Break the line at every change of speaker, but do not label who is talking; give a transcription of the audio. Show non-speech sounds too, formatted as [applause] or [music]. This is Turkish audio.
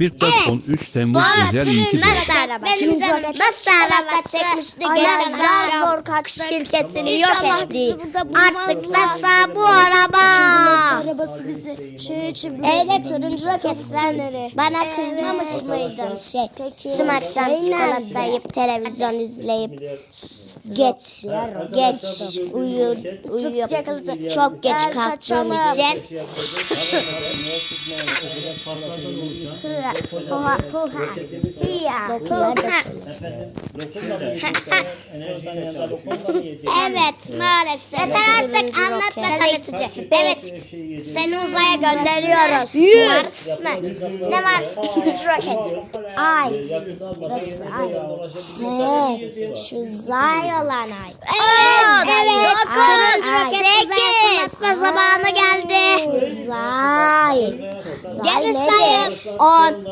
Bir Telefon 3 Temmuz özel ilki
Nasıl araba? Benim canım nasıl araba çekmişti geçen
kaçtık.
şirketini yok etti. Artık nasıl bu araba?
arabası bizi şeye çeviriyor.
Öyle turuncu roket sen bana kızmamış mıydın şey? Tüm akşam çikolata yiyip televizyon izleyip geç geç uyu uyuyup çok geç kalktığım için [laughs] Evet maalesef. Yeter artık anlatma tanıtıcı. Evet. seni uzaya gönderiyoruz. Mars mı? Ne Mars? Turuncu roket. Ay. Burası ay. He, şu zay olan ay. Evet, evet. Turuncu roket uzaya fırlatma zamanı geldi. Zay. Gel Silent und